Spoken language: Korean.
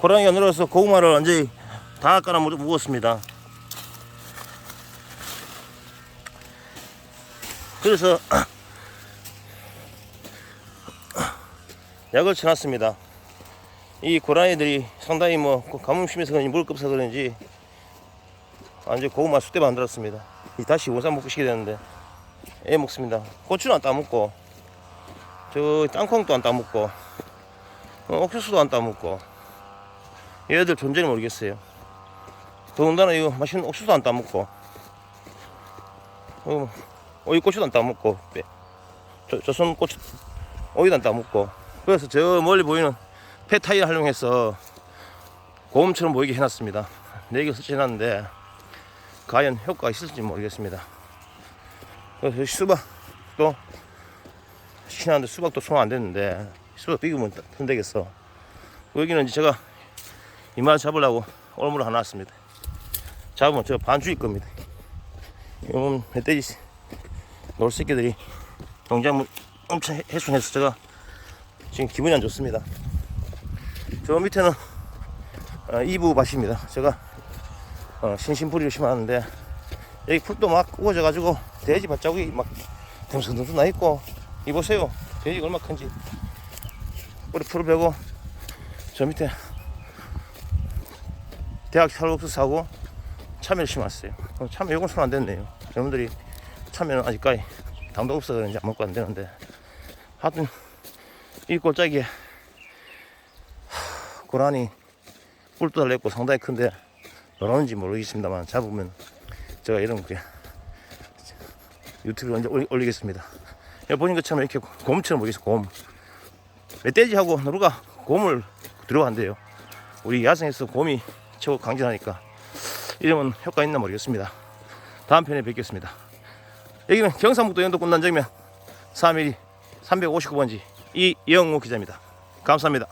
고라니가 늘어서 고구마를 완전히 다 깔아 묻- 묵었습니다. 그래서 약을 쳐놨습니다. 이 고라니들이 상당히 뭐 가뭄 심해서 그런지 물 급서 그런지 완전 고구마 쑥대 만들었습니다. 이 다시 원산 먹으시게 되는데 애 먹습니다. 고추는 안 따먹고 저 땅콩도 안 따먹고 어, 옥수수도 안 따먹고 얘들 존재를 모르겠어요. 더군다나 이거 맛있는 옥수수도 안 따먹고 어, 오이 고추도 안 따먹고 빼- 저, 조선 고추 오이도 안 따먹고 그래서 저 멀리 보이는 폐타이를 활용해서 고음처럼 보이게 해놨습니다. 네개 설치해놨는데 과연 효과가 있을지 모르겠습니다. 그래서 수박도 신하는데 수박도 손안 됐는데 수박 비기면 흔들겠어. 여기는 이제 제가 이마 잡으려고 올무를 하나 놨습니다. 잡으면 저 반주일 겁니다. 이건 멧돼지 놀새끼들이 농작물 엄청 해- 해충해서 제가 지금 기분이 안 좋습니다. 저 밑에는 어, 이부 밭입니다. 제가 어, 신신풀이를 심었는데 여기 풀도 막 우거져 가지고 돼지 밭자국이 막 듬성듬성 나 있고 이 보세요 돼지가 얼마 큰지 뿌리 풀을 베고 저 밑에 대학 찰옥수 사고 참외를 심었어요 어, 참외 요건 손안 됐네요 여러분들이 참외는 아직까지 당도 없어 그런지 안 먹고 안 되는데 하여튼 이 골짜기에 하, 고라니 뿔도 달렸고 상당히 큰데 놀았는지 모르겠습니다만 잡으면 제가 이런 게 유튜브에 언제 올리, 올리겠습니다. 여기 보는 것처럼 이렇게 곰처럼 보이겠어 곰. 멧돼지하고 누가 곰을 들어간대요. 우리 야생에서 곰이 최고 강진하니까 이러면 효과 있나 모르겠습니다. 다음 편에 뵙겠습니다. 여기는 경상북도 연도 군단정면 3 1 359번지 이영우 기자입니다. 감사합니다.